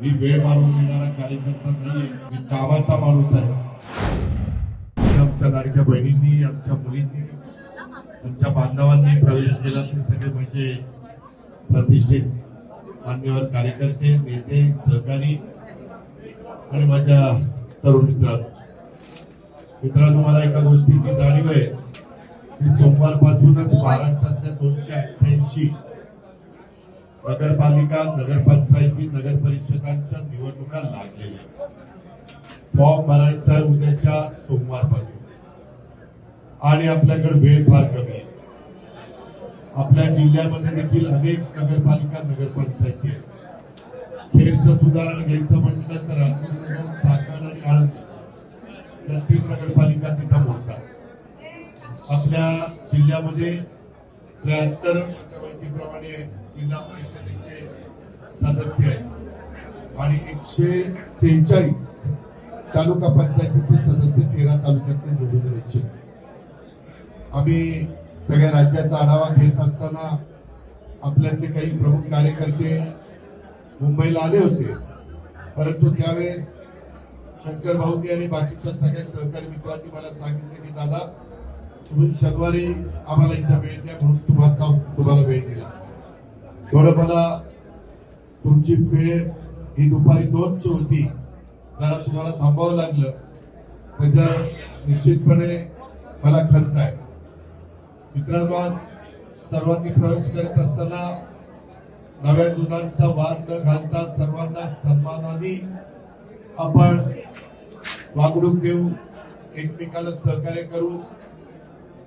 मी वेळ मारून घेणारा कार्यकर्ता नाहीये. मी कामाचा माणूस आहे. आमच्या लाडक्या बहिणींनी आमच्या मुलींनी आमच्या बांधवांनी प्रवेश केला. ते सगळे म्हणजे प्रतिष्ठित मान्यवर कार्यकर्ते नेते सहकारी आणि माझ्या तरुण मित्र मित्रांनो मला एका गोष्टीची जाणीव आहे. की सोमवारपासूनच महाराष्ट्रातल्या दोनशे अठ्ठ्याऐंशी नगरपालिका नगरपंचायती नगर परिषदांच्या निवडणुका लागलेल्या फॉर्म भरायचा आहे उद्याच्या सोमवारपासून. आणि आपल्याकडे वेळ फार कमी आहे. आपल्या जिल्ह्यामध्ये देखील अनेक नगरपालिका नगरपंचायती आहेत. खेडचं सुधारण घ्यायचं म्हटलं तर राजगुरुनगर चाकण आणि आळंदी या तीन नगरपालिका तिथं मोडतात. आपल्या जिल्ह्यामध्ये त्र्याहत्तर माहितीप्रमाणे जिल्हा परिषदेचे सदस्य आहेत. आणि एकशे सेहेचाळीस तालुका पंचायतीचे सदस्य तेरा तालुक्यातले निवडून द्यायचे. आम्ही सगळ्या राज्याचा आढावा घेत असताना आपल्यातले काही प्रमुख कार्यकर्ते मुंबईला आले होते. परंतु त्यावेळेस शंकर भाऊंनी आणि बाकीच्या सगळ्या सहकारी मित्रांनी मला सांगितलं की दादा तुम्ही शनिवारी आम्हाला इथं वेळ द्या म्हणून तुम्हाला तुम्हाला वेळ दिला. थोडं मला तुमची वेळ ही दुपारी दोनची होती. जरा तुम्हाला थांबावं लागलं. त्याचं निश्चितपणे मला खंत आहे. मित्रांनो आज सर्वांनी प्रवेश करत असताना नव्या जुनांचा वाद न घालता सर्वांना सन्मानाने आपण वागणूक देऊ एकमेकाला सहकार्य करू.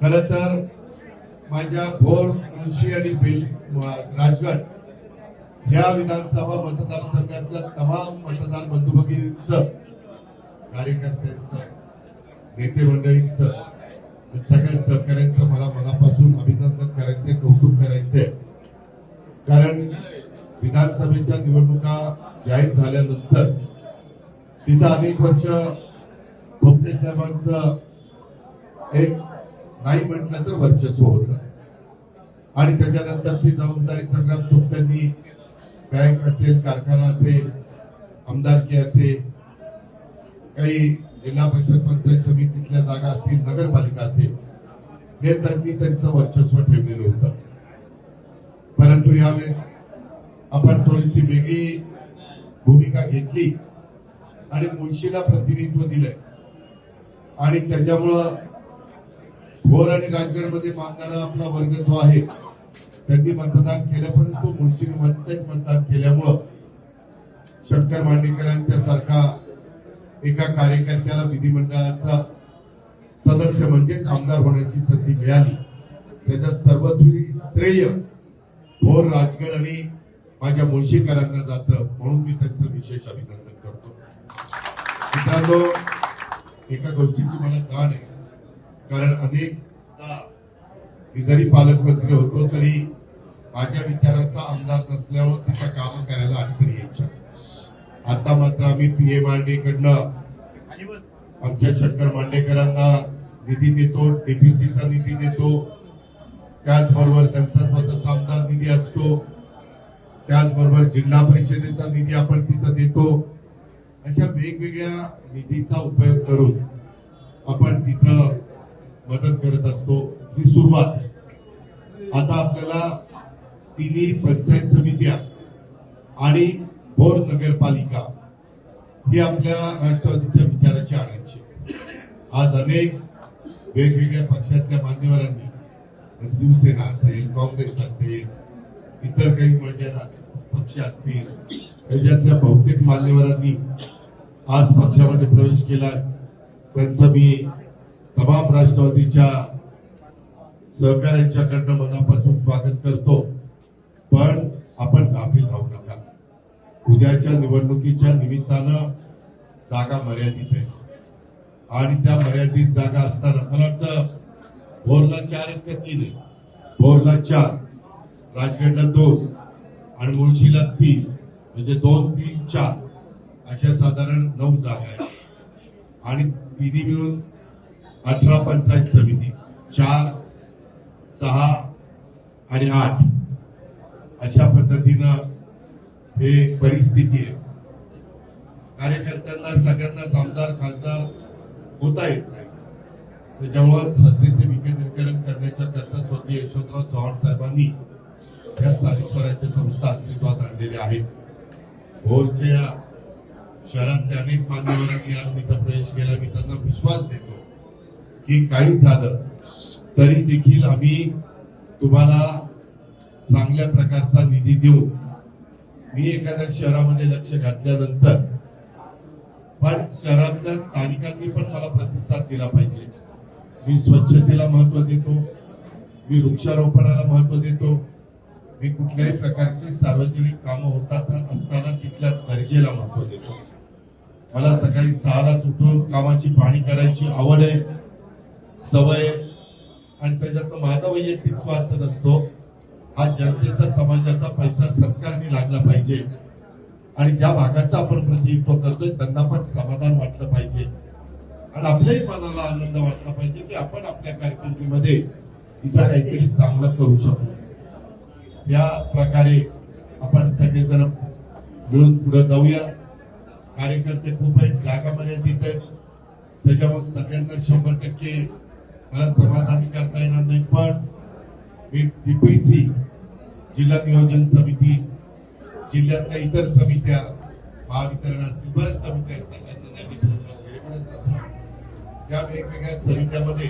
खर तर माझ्या भोर मुळशी आणि बेल राजगड या विधानसभा मतदारसंघाचं तमाम मतदार बंधू भगिनींचं कार्यकर्त्यांचं नेते मंडळींचं सगळ्या सहकार्यांचं मला मनापासून अभिनंदन करायचंय कौतुक करायचंय. कारण विधानसभेच्या निवडणुका जाहीर झाल्यानंतर तिथं अनेक वर्ष थोपटे साहेबांचं एक नाही म्हटलं तर वर्चस्व होतं. आणि त्याच्यानंतर ती जबाबदारी संग्राम थोपट्यांनी बँक असेल कारखाना असेल आमदारकी असेल काही जिल्हा परिषद पंचायत समितीतल्या जागा असतील नगरपालिका असेल हे त्यांनी त्यांचं वर्चस्व ठेवलेलं होतं. परंतु यावेळेस आपण थोडीशी वेगळी भूमिका घेतली आणि मुळशीला प्रतिनिधित्व दिलंय. आणि त्याच्यामुळं भोर आणि राजगडमध्ये मानणारा आपला वर्ग जो आहे त्यांनी मतदान केलं परंतु मुळशी वंचित मतदान केल्यामुळं शंकर मांडेकरांच्या सारखा एका कार्यकर्त्याला विधिमंडळाचा सदस्य म्हणजेच आमदार होण्याची संधी मिळाली. त्याचं सर्वस्वी श्रेय भोर राजगड आणि माझ्या मुळशीकरांना जातं म्हणून मी त्यांचं विशेष अभिनंदन करतो. मित्रांनो एका गोष्टीची मला जाण आहे. कारण अनेकदा मी जरी पालकमंत्री होतो तरी माझ्या विचाराचा आमदार नसल्यामुळे तिथं काम करायला अडचणी यायच्या. आता मात्र आम्ही पी एम आर डी कडनं आमच्या शंकर मांडेकरांना निधी देतो डीपीसीचा निधी देतो. त्याचबरोबर त्यांचा स्वतःचा आमदार निधी असतो. त्याचबरोबर जिल्हा परिषदेचा निधी आपण तिथं देतो. अशा वेगवेगळ्या निधीचा उपयोग करून आपण तिथं मदत करत असतो. ही सुरुवात आहे. आता आपल्याला तिन्ही पंचायत समित्या आणि भोर नगरपालिका ही आपल्या राष्ट्रवादीच्या विचाराची आणायची आज अनेक वेगवेगळ्या पक्षातल्या मान्यवरांनी शिवसेना असेल काँग्रेस असेल इतर काही माझ्या पक्ष असतील त्याच्यातल्या बहुतेक मान्यवरांनी आज पक्षामध्ये प्रवेश केला त्यांचं मी तमाम राष्ट्रवादीच्या सहकाऱ्यांच्याकडनं मनापासून स्वागत करतो पण आपण गाफील राहू नका उद्याच्या निवडणुकीच्या निमित्तानं जागा मर्यादित आहे. आणि त्या मर्यादित जागा असताना मला वाटतं भोरला चार आहेत का तीन आहे भोरला चार राजगडला दोन आणि मुळशीला तीन म्हणजे दोन तीन चार अशा साधारण नऊ जागा आहेत. आणि तिन्ही मिळून अठरा पंचायत समिती चार सहा आणि आठ अशा पद्धतीनं हे परिस्थिती आहे. कार्यकर्त्यांना सगळ्यांनाच आमदार खासदार होता येत नाही. त्याच्यामुळं सत्तेचे विकेंद्रीकरण करण्याच्या करता स्वर्गीय यशवंतराव चव्हाण साहेबांनी या स्थानिक स्वराज्य संस्था अस्तित्वात आणलेल्या आहेत. भोरच्या शहरातले अनेक मान्यवरांनी आज तिथं प्रवेश केला. मी त्यांना विश्वास देतो की काही झालं तरी देखील आम्ही तुम्हाला चांगल्या प्रकारचा निधी देऊ मी एखाद्या शहरामध्ये लक्ष घातल्यानंतर पण शहरातल्या स्थानिकांनी पण मला प्रतिसाद दिला पाहिजे मी स्वच्छतेला महत्त्व देतो मी वृक्षारोपणाला महत्त्व देतो मी कुठल्याही प्रकारची सार्वजनिक कामं होतात असताना तिथल्या दर्जेला महत्त्व देतो मला सकाळी सहाला उठून कामाची पाहणी करायची आवड आहे सवय आहे. आणि त्याच्यात माझा वैयक्तिक स्वार्थ नसतो हा जनतेचा समाजाचा पैसा सत्कारणी लागला पाहिजे. आणि ज्या भागाचं आपण प्रतिनिधित्व करतोय त्यांना पण समाधान वाटलं पाहिजे. आणि आपल्याही मनाला आनंद वाटला पाहिजे की आपण आपल्या कारकिर्दीमध्ये इथं काहीतरी चांगलं करू शकतो या प्रकारे आपण सगळेजण मिळून पुढे जाऊया. कार्यकर्ते खूप आहेत जागा मर्यादित आहेत. त्याच्यामुळे सगळ्यांना शंभर टक्के मला समाधानी करता येणार नाही पण मी जिल्हा नियोजन समिती जिल्ह्यातल्या इतर समित्या महावितरण असतील बऱ्याच समित्या असतात त्यांना यादी वगैरे बऱ्याच असतात. त्या वेगवेगळ्या समित्यामध्ये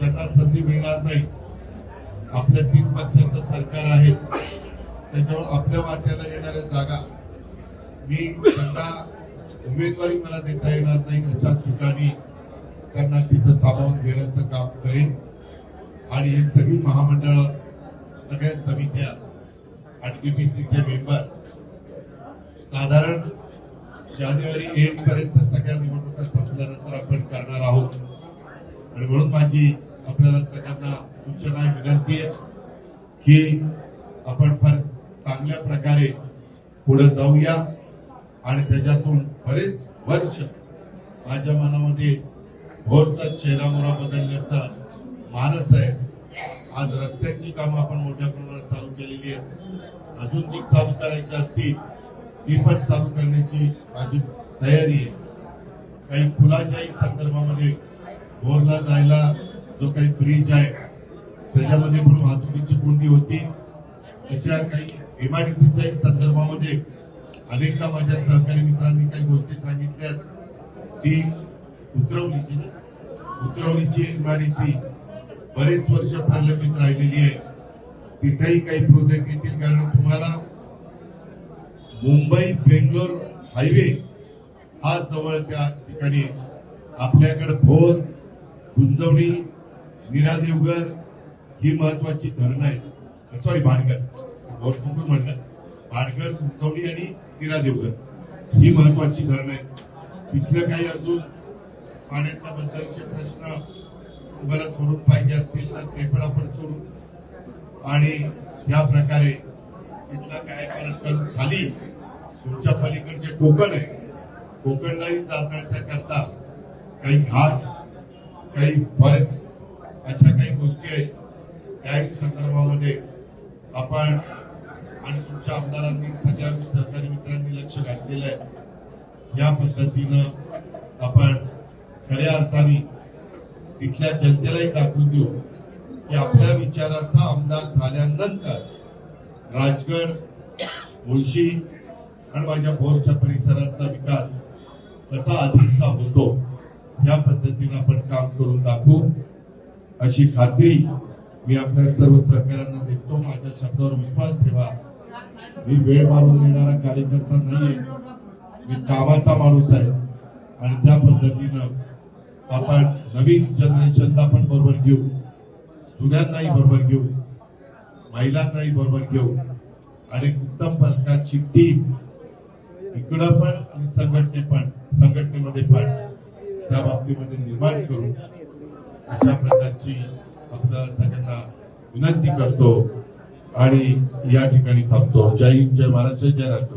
त्यांना संधी मिळणार नाही. आपल्या तीन पक्षाचं सरकार आहे. त्याच्यामुळे आपल्या वाट्याला येणाऱ्या जागा मी त्यांना उमेदवारी मला देता येणार नाही अशा ठिकाणी त्यांना तिथं सामावून घेण्याचं काम करेन. आणि हे सगळी महामंडळ सगळ्या समित्या आणि मेंबर साधारण जानेवारी एंड पर्यंत सगळ्या निवडणुका संपल्यानंतर आपण करणार आहोत. आणि म्हणून माझी आपल्याला सगळ्यांना सूचना विनंती आहे की आपण फार चांगल्या प्रकारे पुढे जाऊया आणि त्याच्यातून बरेच वर्ष माझ्या मनामध्ये भोरचा चेहरा मोरा बदलण्याचा मानस आहे. आज रस्त्यांची कामं आपण मोठ्या प्रमाणात चालू केलेली आहेत. अजून जी चालू करायची असतील ती पण चालू करण्याची माझी तयारी आहे. काही पुलाच्याही संदर्भामध्ये बोरला जायला जो काही ब्रिज आहे त्याच्यामध्ये पण वाहतुकीची कोंडी होती. अशा काही एमआयडीसीच्याही संदर्भामध्ये अनेकदा माझ्या सहकारी मित्रांनी काही गोष्टी सांगितल्या ती उतरवलीची उतरवलीची एमआयडीसी बरेच वर्ष प्रलंबित राहिलेली आहे. तिथेही काही प्रोजेक्ट येतील. कारण तुम्हाला मुंबई बेंगलोर हायवे हा जवळ त्या ठिकाणी आपल्याकडे भोर गुंजवणी नीरा ही महत्वाची धरणं आहेत. सॉरी भाडगर भोर चुकून म्हणलं भाडगर गुंजवणी आणि नीरा देवघर ही महत्वाची धरणं आहेत. तिथलं काही अजून पाण्याच्या बद्दलचे प्रश्न तुम्हाला सोडून पाहिजे असतील तर ते पण आपण सोडू आणि या प्रकारे तिथलं काय कारण खाली तुमच्या पलीकडचे कोकण आहे. कोकणलाही जाण्याच्या करता काही घाट काही फॉरेस्ट अशा काही गोष्टी आहेत. त्याही संदर्भामध्ये आपण आणि तुमच्या आमदारांनी सगळ्या सहकारी मित्रांनी लक्ष घातलेलं आहे. या पद्धतीनं आपण खऱ्या अर्थाने तिथल्या जनतेलाही दाखवून देऊ की आपल्या विचाराचा आमदार झाल्यानंतर राजगड मुळशी आणि माझ्या भोरच्या परिसराचा विकास कसा अधिकचा होतो या पद्धतीनं आपण काम करून दाखवू. अशी खात्री मी आपल्या सर्व सहकाऱ्यांना देतो. माझ्या शब्दावर विश्वास ठेवा. मी वेळ मारून देणारा कार्यकर्ता नाहीये. मी कामाचा माणूस आहे. आणि त्या पद्धतीनं आपण नवीन जनरेशनला पण बरोबर घेऊ. जुन्यांनाही बरोबर घेऊ. महिलांनाही बरोबर घेऊ. आणि उत्तम प्रकारची टीम इकडं पण आणि संघटने पण संघटनेमध्ये पण त्या बाबतीमध्ये निर्माण करू. अशा प्रकारची आपल्याला सगळ्यांना विनंती करतो आणि या ठिकाणी थांबतो. जय हिंद जय महाराष्ट्र जय राष्ट्र